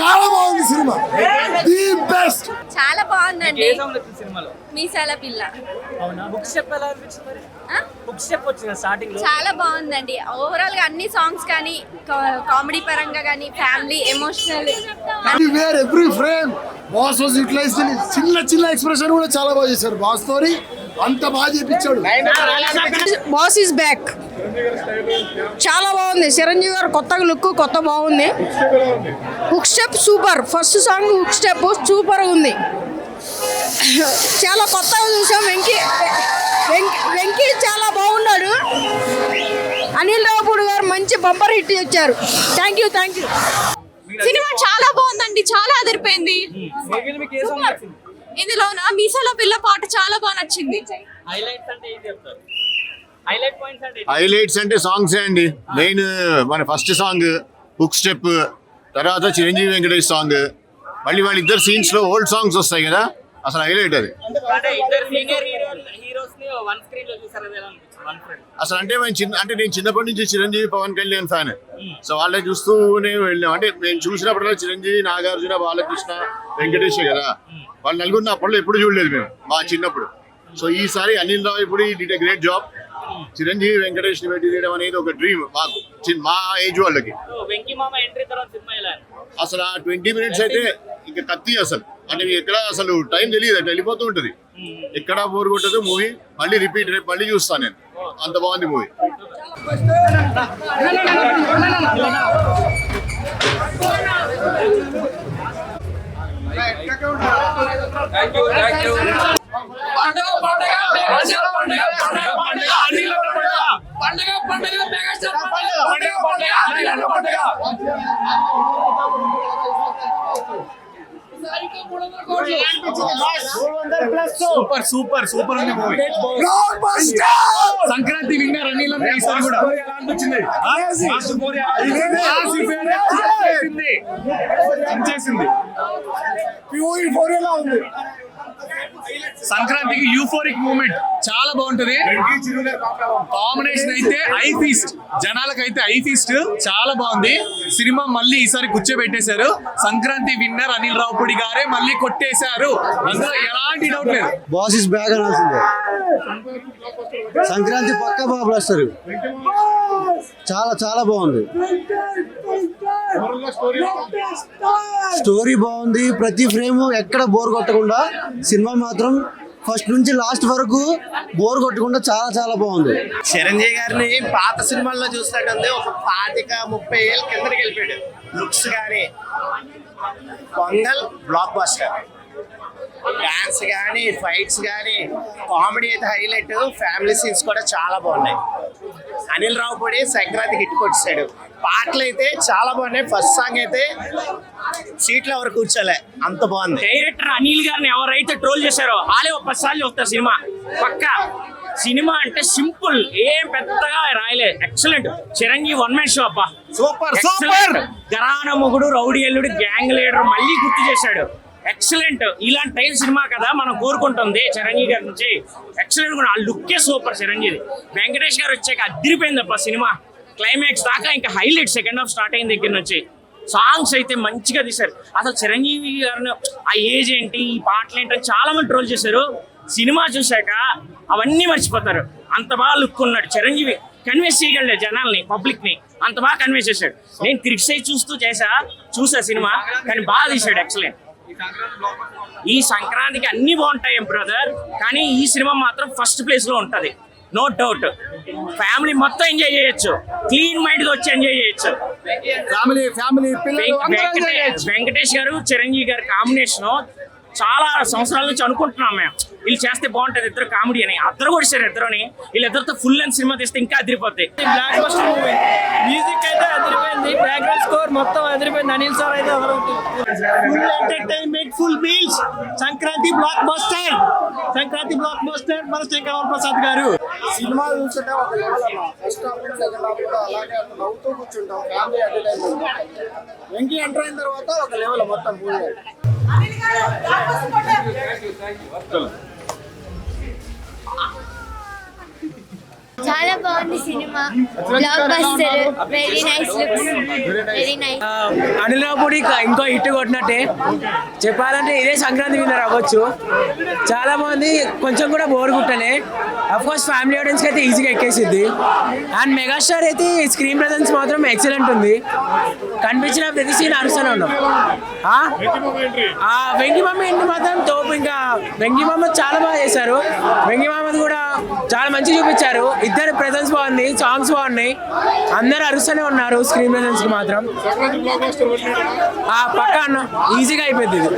చాలా బాగుంది cinema. The best. చాలా బాగుందండి. సినిమాలో? మీసాల పిల్ల. అవునా? బుక్స్ బుక్స్ స్టార్టింగ్ చాలా బాగుందండి. ఓవరాల్గా అన్ని సాంగ్స్ కానీ కామెడీ పరంగా కానీ family emotional every frame. Boss was utilize చిన్న చిన్న ఎక్స్ప్రెషన్ కూడా చాలా బాగా చేశారు. బాస్ స్టోరీ అంత బాగా చేపించాడు. Boss is back. చాలా బాగుంది. చిరంజీవి గారు కొత్తగా లుక్ కొత్త బాగుంది. Hook step super first song hook step super ఉంది. చాలా కొత్తగా చూసాం వెంకీ. వెంకీ వెంకీ చాలా బాగున్నాడు. అనిల్ రావుపూడి గారు మంచి బంపర్ హిట్ ఇచ్చారు. Thank you thank you cinema చాలా బాగుందండి. చాలా అదిరిపోయింది. ఇందులో నా మీసాల పిల్ల పాట చాలా బాగా నచ్చింది. హైలైట్స్ అంటే ఏం చెప్తారు? హైలైట్ పాయింట్స్ అంటే ఏంటి? హైలైట్స్ అంటే సాంగ్స్ అండి. మెయిన్ మన ఫస్ట్ సాంగ్ బుక్ స్టెప్ తర్వాత చిరంజీవి వెంకటేష్ సాంగ్ మళ్ళీ వాళ్ళిద్దరు సీన్స్లో ఓల్డ్ సాంగ్స్ వస్తాయి కదా అసలు హైలైట్ అది. ఇద్దరు అసలు అంటే మేము చిన్న అంటే నేను చిన్నప్పటి నుంచి చిరంజీవి పవన్ కళ్యాణ్ ఫ్యాన్. సో వాళ్ళని చూస్తూనే వెళ్ళాం. అంటే నేను చూసినప్పుడల్లా చిరంజీవి నాగార్జున బాలకృష్ణ వెంకటేష్ కదా. వాళ్ళ నలుగురిని అప్పట్లో ఎప్పుడు చూడలేదు మేము మా చిన్నప్పుడు. సో ఈసారి అనిల్ రావు ఇప్పుడు did a great job Chiranjeevi వెంకటేష్ని పెట్టి తీయడం అనేది ఒక డ్రీమ్ మాకు చిన్న- మా ఏజ్ వాళ్ళకి. వెంకీ మామ ఎంట్రీ తర్వాత సినిమా ఎలా అనిపించింది? అసలు ఆ ట్వంటీ మినిట్స్ అయితే ఇంకా కత్తి అసలు. అంటే ఎక్కడ అసలు టైం తెలియదు అట్లా వెళ్ళిపోతూ ఉంటుంది. ఎక్కడ బోర్ కొట్టదు మూవీ మళ్ళీ రిపీట్ రేపు మళ్ళీ చూస్తాను నేను. అంత బాగుంది మూవీ సూపర్ సూపర్ సూపర్ ఉంది మూవీ. సంక్రాంతి అన్న ఈసారి కూడా. సంక్రాంతికి యూఫోరిక్ మూమెంట్. చాలా బాగుంటది. కాంబినేషన్ అయితే ఐ ఫీస్ట్ జనాలకైతే ఐ ఫీస్ట్ చాలా బాగుంది. సినిమా మళ్ళీ ఈసారి కూర్చోబెట్టేశారు. సంక్రాంతి విన్నర్ అనిల్ రావుపూడి గారే మళ్ళీ కొట్టేశారు. అందులో ఎలాంటి డౌట్ లేదు. బాస్ ఇస్ బ్యాక్ అనాల్సిందే. సంక్రాంతి పక్క బాబు వస్తారు. చాలా చాలా బాగుంది. స్టోరీ బాగుంది. ప్రతి ఫ్రేమ్ ఎక్కడ బోర్ కొట్టకుండా సినిమా మాత్రం ఫస్ట్ నుంచి లాస్ట్ వరకు బోర్ కొట్టకుండా చాలా చాలా బాగుంది. చిరంజీవి గారిని పాత సినిమాల్లో చూసినట్టుంది ఒక పాతిక ముప్పై ఏళ్ళ కిందకి వెళ్ళిపోయాడు. లుక్స్ కానీ పొంగల్ బ్లాక్ బాస్టర్ డాన్స్ కానీ ఫైట్స్ కానీ కామెడీ అయితే హైలైట్ ఫ్యామిలీ సీన్స్ కూడా చాలా బాగున్నాయి. అనిల్ రావుపూడి సంక్రాంతికి హిట్ కొట్టేశాడు. పాటలు అయితే చాలా బాగున్నాయి. ఫస్ట్ సాంగ్ అయితే సీట్లో ఎవరు కూర్చోలే. అంత బాగుంది. డైరెక్టర్ అనిల్ గారిని ఎవరైతే ట్రోల్ చేశారో వాళ్ళే ఒక పది సార్లు చూస్తారు సినిమా. పక్క సినిమా అంటే సింపుల్ ఏం పెద్దగా రాయలేదు. Excellent Chiranjeevi one man show అబ్బా. Super Excellent. Gharana Mogudu Rowdy ఎల్లుడు gang leader మళ్ళీ గుర్తు చేశాడు. ఎక్సలెంట్ ఇలాంటి టైం సినిమా కదా మనం కోరుకుంటుంది చిరంజీవి గారి నుంచి. ఎక్సలెంట్ కూడా. ఆ లుక్కే సూపర్ చిరంజీవి. వెంకటేష్ గారు వచ్చాక అదిరిపోయింది అప్ప సినిమా. క్లైమాక్స్ దాకా ఇంకా హైలైట్ సెకండ్ హాఫ్ స్టార్ట్ అయిన దగ్గర నుంచి. సాంగ్స్ అయితే మంచిగా తీశారు. అసలు చిరంజీవి గారిని ఆ ఏజ్ ఏంటి ఈ పాటలు ఏంటి అని చాలా మంది ట్రోల్ చేశారు. సినిమా చూశాక అవన్నీ మర్చిపోతారు. అంత బాగా లుక్ ఉన్నాడు చిరంజీవి. కన్విన్స్ చేయగలడు జనాల్ని పబ్లిక్ని అంత బాగా కన్విన్స్ చేశాడు. నేను క్రిటిసైజ్ చూస్తూ చేశా చూసా సినిమా కానీ బాగా తీశాడు ఎక్సలెంట్ ఈ సంక్రాంతికి అన్ని బాగుంటాయి బ్రదర్ కానీ ఈ సినిమా మాత్రం ఫస్ట్ ప్లేస్లో ఉంటది. నో డౌట్ ఫ్యామిలీ మొత్తం ఎంజాయ్ చేయొచ్చు. క్లీన్ మైండ్ వచ్చి ఎంజాయ్ చేయొచ్చు. ఫ్యామిలీ ఫ్యామిలీ వెంక- వెంకటేష్ వెంకటేష్ గారు చిరంజీవి గారి కాంబినేషన్ చాలా సంవత్సరాల నుంచి అనుకుంటున్నాం మేము. వీళ్ళు చేస్తే బాగుంటది ఇద్దరు కామెడీ అని. అద్దరు కూడా ఇస్తారు ఇద్దరుని వీళ్ళిద్దరితో ఫుల్ లెంత్ సినిమా తీస్తే ఇంకా అదిరిపోతాయి బ్లాక్ బస్టర్ మూవీ మ్యూజిక్ అయితే అదిరిపోయింది బ్యాక్గ్రౌండ్ స్కోర్ మొత్తం అదిరిపోయింది. అనిల్ సార్ అయితే full entertainment full meals Sankranti blockbuster Sankranti blockbuster మన శంకర ప్రసాద్ గారు. సినిమా చూస్తుంటే ఒక లెవెల్ అన్న. ఫస్ట్ హాఫ్ సెకండ్ హాఫ్ కూడా అలాగే నవ్వుతూ కూర్చుంటాం. ఫ్యామిలీ ఎంటర్టైన్మెంట్ వెంకీ ఎంటర్ అయిన తర్వాత ఒక లెవెల్ మొత్తం మూవీ అనిల్ గారు చాలా బాగుంది cinema. Blockbuster very nice looks very nice Anil Ravipudi ఇంకో హిట్ కొట్టినట్టే. చెప్పాలంటే ఇదే సంక్రాంతి విన్నర్ అవ్వచ్చు. చాలా బాగుంది. కొంచెం కూడా బోర్ కుట్టలే అఫ్ కోర్స్ ఫ్యామిలీ ఆడియన్స్ అయితే ఈజీగా ఎక్కేసిద్ది. అండ్ మెగాస్టార్ అయితే స్క్రీన్ ప్రజెన్స్ మాత్రం ఎక్సలెంట్ ఉంది. కనిపించిన ప్రతి సీన్ అరుస్తూనే ఉన్నాం. ఆ? ఆ వెంగి ఎండి మాత్రం తోపు ఇంకా వెంగి చాలా బాగా చేశారు. వెంగి కూడా చాలా మంచి చూపించారు. ఇద్దరు ప్రెజెన్స్ బాగుంది సాంగ్స్ బాగున్నాయి. అందరు అరుస్తూనే ఉన్నారు స్క్రీన్ ప్రెజెన్స్కి మాత్రం. ఆ పక్క అన్న ఈజీగా అయిపోయింది